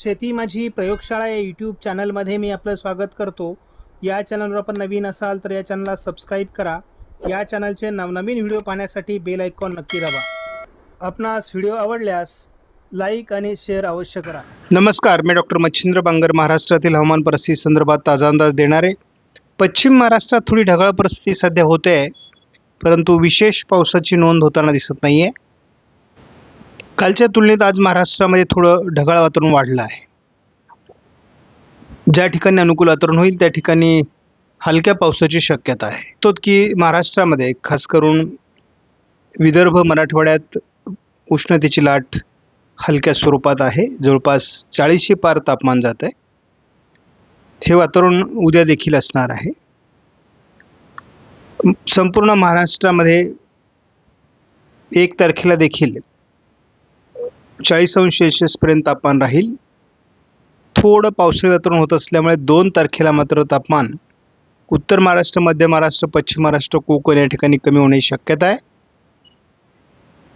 शेती माझी प्रयोगशाळा या यूट्यूब चॅनलमध्ये मी आपलं स्वागत करतो. या चॅनलवर आपण नवीन असाल तर या चॅनलला सबस्क्राईब करा. या चॅनलचे नवनवीन व्हिडिओ पाहण्यासाठी बेल आयकॉन नक्की दाबा. आपणास व्हिडिओ आवडल्यास लाईक आणि शेअर अवश्य करा. नमस्कार मी डॉक्टर मच्छिंद्र बांगर महाराष्ट्रातील हवामान परिस्थिती संदर्भात ताजा अंदाज देणारे. पश्चिम महाराष्ट्रात थोडी ढगाळ परिस्थिती सध्या होते आहे परंतु विशेष पावसाची नोंद होताना दिसत नाही आहे कालच्या तुलनेत आज महाराष्ट्रामध्ये थोडं ढगाळ वातावरण वाढलं आहे. ज्या ठिकाणी अनुकूल वातावरण होईल त्या ठिकाणी हलक्या पावसाची शक्यता आहे. तो की महाराष्ट्रामध्ये खास करून विदर्भ मराठवाड्यात उष्णतेची लाट हलक्या स्वरूपात आहे. जवळपास चाळीसशे पार तापमान जात आहे. हे वातावरण उद्या देखील असणार आहे. संपूर्ण महाराष्ट्रामध्ये एक तारखेला देखील चाळीस अंश सेल्शियसपर्यंत तापमान राहील. थोडं पावसाळी वातावरण होत असल्यामुळे दोन तारखेला मात्र तापमान उत्तर महाराष्ट्र मध्य महाराष्ट्र पश्चिम महाराष्ट्र कोकण या ठिकाणी कमी होण्याची शक्यता आहे.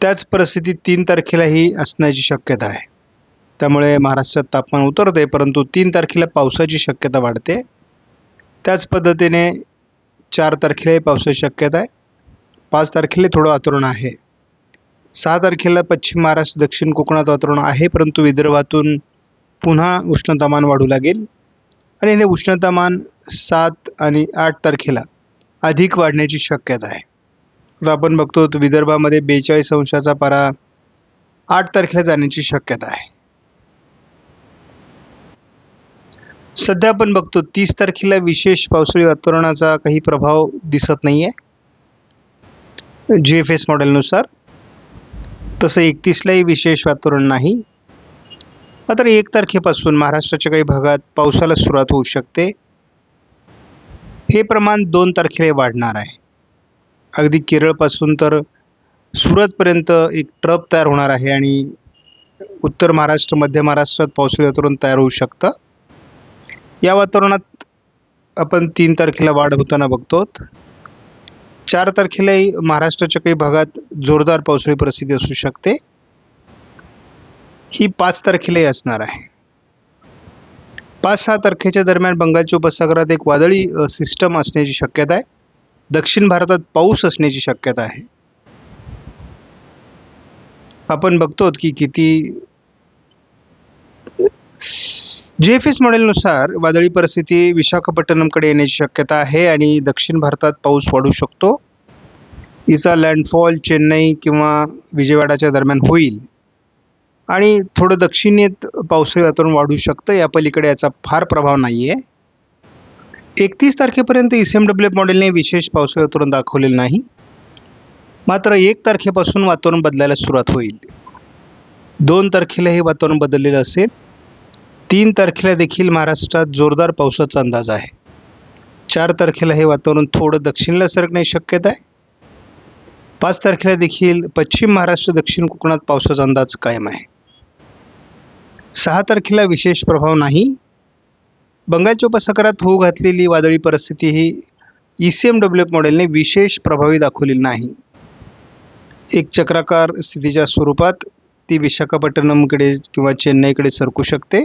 त्याच परिस्थितीत तीन तारखेलाही असण्याची शक्यता आहे. त्यामुळे महाराष्ट्रात तापमान उतरते परंतु तीन तारखेला पावसाची शक्यता वाढते. त्याच पद्धतीने चार तारखेलाही पावसाची शक्यता आहे. पाच तारखेला थोडं वातावरण आहे. सहा तारखेला पश्चिम महाराष्ट्र दक्षिण कोकणात वातावरण आहे परंतु विदर्भातून पुन्हा उष्णतामान वाढू लागेल. आणि हे उष्णतामान सात आणि आठ तारखेला अधिक वाढण्याची शक्यता आहे. आता आपण बघतो विदर्भामध्ये बेचाळीस अंशाचा पारा आठ तारखेला जाण्याची शक्यता आहे. सध्या आपण बघतो तीस तारखेला विशेष पावसाळी वातावरणाचा काही प्रभाव दिसत नाही आहे जी एफ एस मॉडेलनुसार तसं एकतीसलाही विशेष वातावरण नाही. मात्र एक तारखेपासून महाराष्ट्राच्या काही भागात पावसाला सुरुवात होऊ शकते. हे प्रमाण दोन तारखेला वाढणार आहे. अगदी केरळपासून तर सुरतपर्यंत एक ट्रप तयार होणार आहे आणि उत्तर महाराष्ट्र मध्य महाराष्ट्रात पावसाळी वातावरण तयार होऊ शकतं. या वातावरणात आपण तीन तारखेला वाढ होताना बघतो चार तारखेलाही महाराष्ट्राच्या काही भागात जोरदार पावसाळी परिस्थिती असू शकते. ही पाच तारखेलाही असणार आहे. पाच सहा तारखेच्या दरम्यान बंगालच्या उपसागरात एक वादळी सिस्टम असण्याची शक्यता आहे. दक्षिण भारतात पाऊस असण्याची शक्यता आहे. आपण बघतो की किती जे एफ एस मॉडेलनुसार वादळी परिस्थिती विशाखापट्टणमकडे येण्याची शक्यता आहे आणि दक्षिण भारतात पाऊस वाढू शकतो. हिचा लँडफॉल चेन्नई किंवा विजयवाडाच्या दरम्यान होईल. आणि थोडं दक्षिणेत पावसाळी वातावरण वाढू शकतं या पलीकडे याचा फार प्रभाव नाही आहे एकतीस तारखेपर्यंत E C M W F मॉडेलने विशेष पावसाळी वातावरण दाखवलेलं नाही. मात्र एक तारखेपासून वातावरण बदलायला सुरुवात होईल. दोन तारखेला हे वातावरण बदललेलं असेल. तीन तारखेला देखील महाराष्ट्रात जोरदार पावसाचा अंदाज आहे. चार तारखेला हे वातावरण थोडं दक्षिणेला सरकण्याची शक्यता आहे. पाच तारखेला देखील पश्चिम महाराष्ट्र दक्षिण कोकणात पावसाचा अंदाज कायम आहे. सहा तारखेला विशेष प्रभाव नाही. बंगालच्या उपसागरात होऊ घातलेली वादळी परिस्थिती ही E C M W F मॉडेलने विशेष प्रभावी दाखवलेली नाही. एक चक्राकार स्थितीच्या स्वरूपात ती विशाखापट्टणमकडे किंवा चेन्नईकडे सरकू शकते.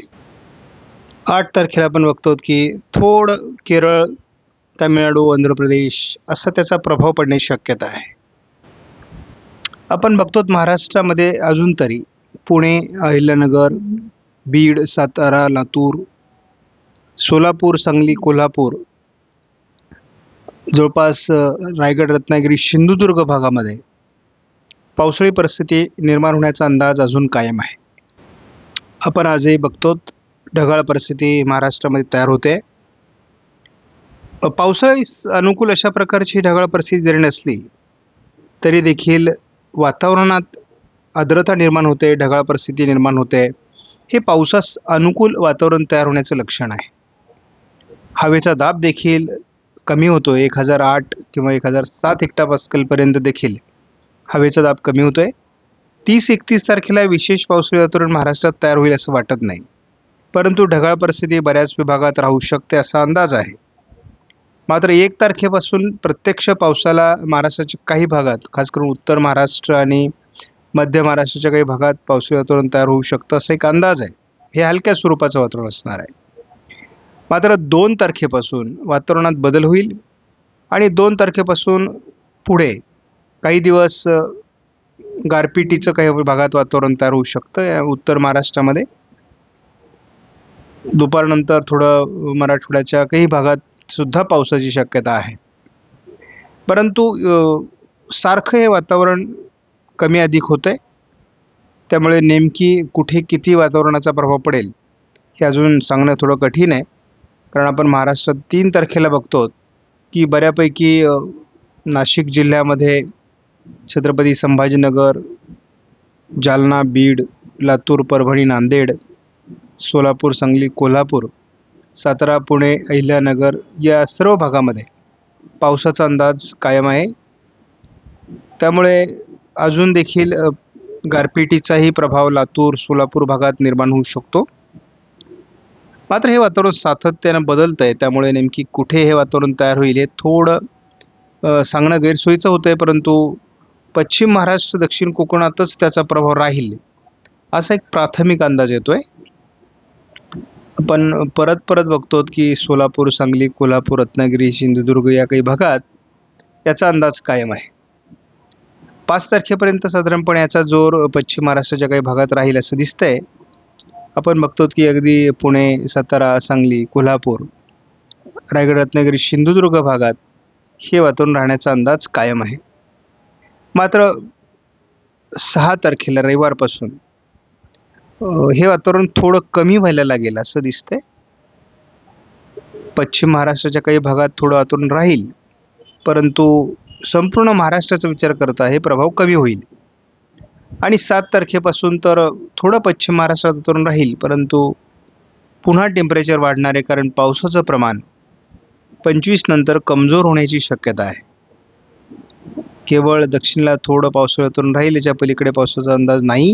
आठ तारखेला आपण बघतो की थोडं केरळ तामिळनाडू आंध्र प्रदेश असा त्याचा प्रभाव पडण्याची शक्यता आहे. आपण बघतो महाराष्ट्रामध्ये अजून तरी पुणे अहिल्यानगर बीड सातारा लातूर सोलापूर सांगली कोल्हापूर जवळपास रायगड रत्नागिरी सिंधुदुर्ग भागामध्ये पावसाळी परिस्थिती निर्माण होण्याचा अंदाज अजून कायम आहे. आपण आजही बघतो ढगाळ परिस्थिती महाराष्ट्रामध्ये तयार होते. पावसाळी अनुकूल अशा प्रकारची ढगाळ परिस्थिती जरी नसली तरी देखील वातावरणात आर्द्रता निर्माण होते ढगाळ परिस्थिती निर्माण होते. हे पावसास अनुकूल वातावरण तयार होण्याचं लक्षण आहे. हवेचा दाब देखील कमी होतो. एक हजार आठ किंवा एक हजार सात हेक्टापास्कलपर्यंत देखील हवेचा दाब कमी होतो आहे तीस एकतीस तारखेला विशेष पावसाळी वातावरण महाराष्ट्रात तयार होईल असं वाटत नाही. परंतु ढगाळ परिस्थिती बऱ्याच विभागात राहू शकते असा अंदाज आहे. मात्र एक तारखेपासून प्रत्यक्ष पावसाला महाराष्ट्राच्या काही भागात खास करून उत्तर महाराष्ट्र आणि मध्य महाराष्ट्राच्या काही भागात पावसाळी वातावरण तयार होऊ शकतं असा एक अंदाज आहे. हे हलक्या स्वरूपाचं वातावरण असणार आहे. मात्र दोन तारखेपासून वातावरणात बदल होईल आणि दोन तारखेपासून पुढे काही दिवस गारपिटीचं काही भागात वातावरण तयार होऊ शकतं या उत्तर महाराष्ट्रामध्ये. दुपारनंतर थोडं मराठवाड्याच्या काही भागात सुद्धा पावसाची शक्यता आहे. परंतु सारखं हे वातावरण कमी अधिक होतं आहे त्यामुळे नेमकी कुठे किती वातावरणाचा प्रभाव पडेल हे अजून सांगणं थोडं कठीण आहे. कारण आपण महाराष्ट्रात तीन तारखेला बघतो की बऱ्यापैकी नाशिक जिल्ह्यामध्ये छत्रपती संभाजीनगर जालना बीड लातूर परभणी नांदेड सोलापूर सांगली कोल्हापूर सातारा पुणे अहिल्यानगर या सर्व भागामध्ये पावसाचा अंदाज कायम आहे. त्यामुळे अजून देखील गारपिटीचाही प्रभाव लातूर सोलापूर भागात निर्माण होऊ शकतो. मात्र हे वातावरण सातत्यानं बदलतं आहे त्यामुळे नेमकी कुठे हे वातावरण तयार होईल हे थोडं सांगणं गैरसोयीचं होतं आहे परंतु पश्चिम महाराष्ट्र दक्षिण कोकणातच त्याचा प्रभाव राहील असा एक प्राथमिक अंदाज येतो आहे आपण परत परत बघतो की सोलापूर सांगली कोल्हापूर रत्नागिरी सिंधुदुर्ग या काही भागात याचा अंदाज कायम आहे. पाच तारखेपर्यंत साधारणपणे याचा जोर पश्चिम महाराष्ट्राच्या काही भागात राहील असं दिसतंय. आपण बघतो की अगदी पुणे सातारा सांगली कोल्हापूर रायगड रत्नागिरी सिंधुदुर्ग भागात हे वातावरण राहण्याचा अंदाज कायम आहे. मात्र सहा तारखेला रविवारपासून हे वातावरण थोडं कमी व्हायला लागेल असं दिसतंय. पश्चिम महाराष्ट्राच्या काही भागात थोडं वातावरण राहील परंतु संपूर्ण महाराष्ट्राचा विचार करता हे प्रभाव कमी होईल. आणि सात तारखेपासून तर थोडं पश्चिम महाराष्ट्रात वातावरण राहील परंतु पुन्हा टेम्परेचर वाढणार आहे कारण पावसाचं प्रमाण पंचवीस नंतर कमजोर होण्याची शक्यता आहे. केवळ दक्षिणला थोडं पावसाळ्यातून राहील याच्या पलीकडे पावसाचा अंदाज नाही.